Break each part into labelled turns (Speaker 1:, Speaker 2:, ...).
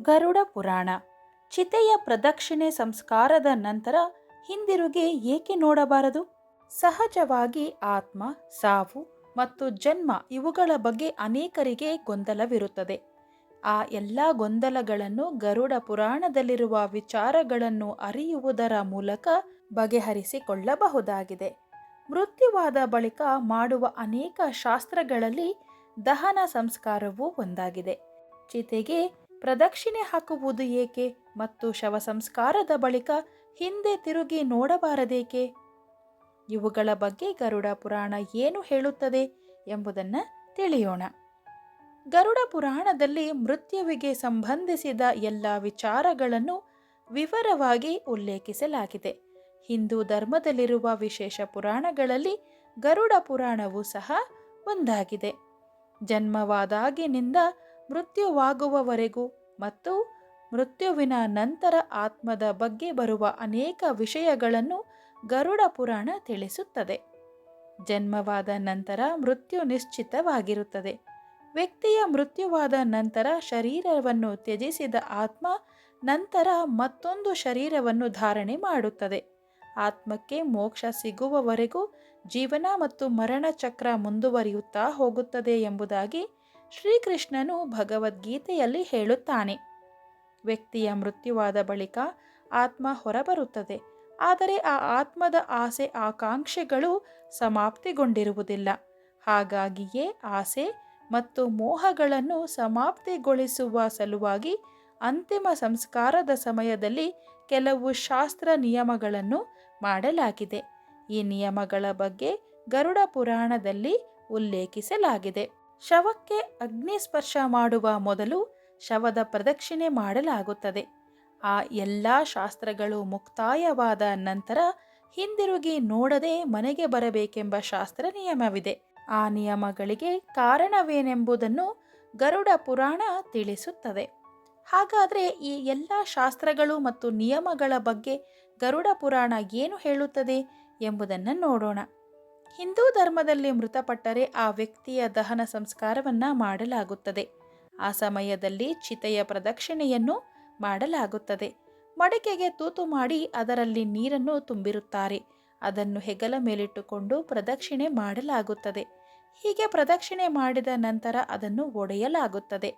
Speaker 1: ಗರುಡ ಪುರಾಣ. ಚಿತೆಯ ಪ್ರದಕ್ಷಿಣೆ ಸಂಸ್ಕಾರದ ನಂತರ ಹಿಂದಿರುಗಿ ಏಕೆ ನೋಡಬಾರದು? ಸಹಜವಾಗಿ ಆತ್ಮ, ಸಾವು ಮತ್ತು ಜನ್ಮ ಇವುಗಳ ಬಗ್ಗೆ ಅನೇಕರಿಗೆ ಗೊಂದಲವಿರುತ್ತದೆ. ಆ ಎಲ್ಲ ಗೊಂದಲಗಳನ್ನು ಗರುಡ ಪುರಾಣದಲ್ಲಿರುವ ವಿಚಾರಗಳನ್ನು ಅರಿಯುವುದರ ಮೂಲಕ ಬಗೆಹರಿಸಿಕೊಳ್ಳಬಹುದಾಗಿದೆ. ಮೃತ್ಯುವಾದ ಬಳಿಕ ಮಾಡುವ ಅನೇಕ ಶಾಸ್ತ್ರಗಳಲ್ಲಿ ದಹನ ಸಂಸ್ಕಾರವೂ ಒಂದಾಗಿದೆ. ಚಿತೆಗೆ ಪ್ರದಕ್ಷಿಣೆ ಹಾಕುವುದು ಏಕೆ ಮತ್ತು ಶವ ಸಂಸ್ಕಾರದ ಬಳಿಕ ಹಿಂದೆ ತಿರುಗಿ ನೋಡಬಾರದೇಕೆ? ಇವುಗಳ ಬಗ್ಗೆ ಗರುಡ ಪುರಾಣ ಏನು ಹೇಳುತ್ತದೆ ಎಂಬುದನ್ನು ತಿಳಿಯೋಣ. ಗರುಡ ಪುರಾಣದಲ್ಲಿ ಮೃತ್ಯುವಿಗೆ ಸಂಬಂಧಿಸಿದ ಎಲ್ಲ ವಿಚಾರಗಳನ್ನು ವಿವರವಾಗಿ ಉಲ್ಲೇಖಿಸಲಾಗಿದೆ. ಹಿಂದೂ ಧರ್ಮದಲ್ಲಿರುವ ವಿಶೇಷ ಪುರಾಣಗಳಲ್ಲಿ ಗರುಡ ಪುರಾಣವು ಸಹ ಒಂದಾಗಿದೆ. ಜನ್ಮವಾದಾಗಿನಿಂದ ಮೃತ್ಯುವಾಗುವವರೆಗೂ ಮತ್ತು ಮೃತ್ಯುವಿನ ನಂತರ ಆತ್ಮದ ಬಗ್ಗೆ ಬರುವ ಅನೇಕ ವಿಷಯಗಳನ್ನು ಗರುಡ ಪುರಾಣ ತಿಳಿಸುತ್ತದೆ. ಜನ್ಮವಾದ ನಂತರ ಮೃತ್ಯು ನಿಶ್ಚಿತವಾಗಿರುತ್ತದೆ. ವ್ಯಕ್ತಿಯ ಮೃತ್ಯುವಾದ ನಂತರ ಶರೀರವನ್ನು ತ್ಯಜಿಸಿದ ಆತ್ಮ ನಂತರ ಮತ್ತೊಂದು ಶರೀರವನ್ನು ಧಾರಣೆ ಮಾಡುತ್ತದೆ. ಆತ್ಮಕ್ಕೆ ಮೋಕ್ಷ ಸಿಗುವವರೆಗೂ ಜೀವನ ಮತ್ತು ಮರಣ ಚಕ್ರ ಮುಂದುವರಿಯುತ್ತಾ ಹೋಗುತ್ತದೆ ಎಂಬುದಾಗಿ ಶ್ರೀಕೃಷ್ಣನು ಭಗವದ್ಗೀತೆಯಲ್ಲಿ ಹೇಳುತ್ತಾನೆ. ವ್ಯಕ್ತಿಯ ಮೃತ್ಯುವಾದ ಬಳಿಕ ಆತ್ಮ ಹೊರಬರುತ್ತದೆ. ಆದರೆ ಆ ಆತ್ಮದ ಆಸೆ ಆಕಾಂಕ್ಷೆಗಳು ಸಮಾಪ್ತಿಗೊಂಡಿರುವುದಿಲ್ಲ. ಹಾಗಾಗಿಯೇ ಆಸೆ ಮತ್ತು ಮೋಹಗಳನ್ನು ಸಮಾಪ್ತಿಗೊಳಿಸುವ ಸಲುವಾಗಿ ಅಂತಿಮ ಸಂಸ್ಕಾರದ ಸಮಯದಲ್ಲಿ ಕೆಲವು ಶಾಸ್ತ್ರ ನಿಯಮಗಳನ್ನು ಮಾಡಲಾಗಿದೆ. ಈ ನಿಯಮಗಳ ಬಗ್ಗೆ ಗರುಡ ಪುರಾಣದಲ್ಲಿ ಉಲ್ಲೇಖಿಸಲಾಗಿದೆ. ಶವಕ್ಕೆ ಅಗ್ನಿಸ್ಪರ್ಶ ಮಾಡುವ ಮೊದಲು ಶವದ ಪ್ರದಕ್ಷಿಣೆ ಮಾಡಲಾಗುತ್ತದೆ. ಆ ಎಲ್ಲ ಶಾಸ್ತ್ರಗಳು ಮುಕ್ತಾಯವಾದ ನಂತರ ಹಿಂದಿರುಗಿ ನೋಡದೆ ಮನೆಗೆ ಬರಬೇಕೆಂಬ ಶಾಸ್ತ್ರ ನಿಯಮವಿದೆ. ಆ ನಿಯಮಗಳಿಗೆ ಕಾರಣವೇನೆಂಬುದನ್ನು ಗರುಡ ಪುರಾಣ ತಿಳಿಸುತ್ತದೆ. ಹಾಗಾದರೆ ಈ ಎಲ್ಲ ಶಾಸ್ತ್ರಗಳು ಮತ್ತು ನಿಯಮಗಳ ಬಗ್ಗೆ ಗರುಡ ಪುರಾಣ ಏನು ಹೇಳುತ್ತದೆ ಎಂಬುದನ್ನು ನೋಡೋಣ. ಹಿಂದೂ ಧರ್ಮದಲ್ಲಿ ಮೃತಪಟ್ಟರೆ ಆ ವ್ಯಕ್ತಿಯ ದಹನ ಸಂಸ್ಕಾರವನ್ನು ಮಾಡಲಾಗುತ್ತದೆ. ಆ ಸಮಯದಲ್ಲಿ ಚಿತೆಯ ಪ್ರದಕ್ಷಿಣೆಯನ್ನು ಮಾಡಲಾಗುತ್ತದೆ. ಮಡಿಕೆಗೆ ತೂತು ಮಾಡಿ ಅದರಲ್ಲಿ ನೀರನ್ನು ತುಂಬಿರುತ್ತಾರೆ. ಅದನ್ನು ಹೆಗಲ ಮೇಲಿಟ್ಟುಕೊಂಡು ಪ್ರದಕ್ಷಿಣೆ ಮಾಡಲಾಗುತ್ತದೆ. ಹೀಗೆ ಪ್ರದಕ್ಷಿಣೆ ಮಾಡಿದ ನಂತರ ಅದನ್ನು ಒಡೆಯಲಾಗುತ್ತದೆ.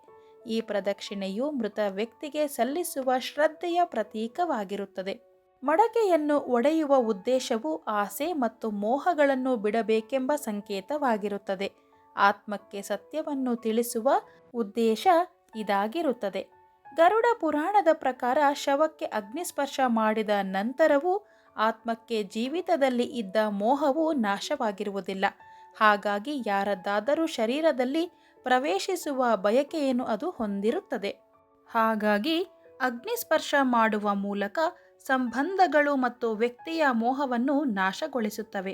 Speaker 1: ಈ ಪ್ರದಕ್ಷಿಣೆಯು ಮೃತ ವ್ಯಕ್ತಿಗೆ ಸಲ್ಲಿಸುವ ಶ್ರದ್ಧೆಯ ಪ್ರತೀಕವಾಗಿರುತ್ತದೆ. ಮಡಕೆಯನ್ನು ಒಡೆಯುವ ಉದ್ದೇಶವು ಆಸೆ ಮತ್ತು ಮೋಹಗಳನ್ನು ಬಿಡಬೇಕೆಂಬ ಸಂಕೇತವಾಗಿರುತ್ತದೆ. ಆತ್ಮಕ್ಕೆ ಸತ್ಯವನ್ನು ತಿಳಿಸುವ ಉದ್ದೇಶ ಇದಾಗಿರುತ್ತದೆ. ಗರುಡ ಪುರಾಣದ ಪ್ರಕಾರ ಶವಕ್ಕೆ ಅಗ್ನಿಸ್ಪರ್ಶ ಮಾಡಿದ ನಂತರವೂ ಆತ್ಮಕ್ಕೆ ಜೀವಿತದಲ್ಲಿ ಇದ್ದ ಮೋಹವು ನಾಶವಾಗಿರುವುದಿಲ್ಲ. ಹಾಗಾಗಿ ಯಾರದ್ದಾದರೂ ಶರೀರದಲ್ಲಿ ಪ್ರವೇಶಿಸುವ ಬಯಕೆಯನ್ನು ಅದು ಹೊಂದಿರುತ್ತದೆ. ಹಾಗಾಗಿ ಅಗ್ನಿಸ್ಪರ್ಶ ಮಾಡುವ ಮೂಲಕ ಸಂಬಂಧಗಳು ಮತ್ತು ವ್ಯಕ್ತಿಯ ಮೋಹವನ್ನು ನಾಶಗೊಳಿಸುತ್ತವೆ.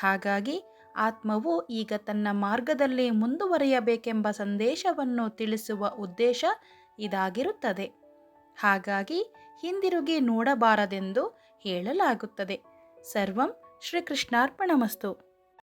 Speaker 1: ಹಾಗಾಗಿ ಆತ್ಮವು ಈಗ ತನ್ನ ಮಾರ್ಗದಲ್ಲಿ ಮುಂದುವರಿಯಬೇಕೆಂಬ ಸಂದೇಶವನ್ನು ತಿಳಿಸುವ ಉದ್ದೇಶ ಇದಾಗಿರುತ್ತದೆ. ಹಾಗಾಗಿ ಹಿಂದಿರುಗಿ ನೋಡಬಾರದೆಂದು ಹೇಳಲಾಗುತ್ತದೆ. ಸರ್ವಂ ಶ್ರೀಕೃಷ್ಣಾರ್ಪಣಮಸ್ತು.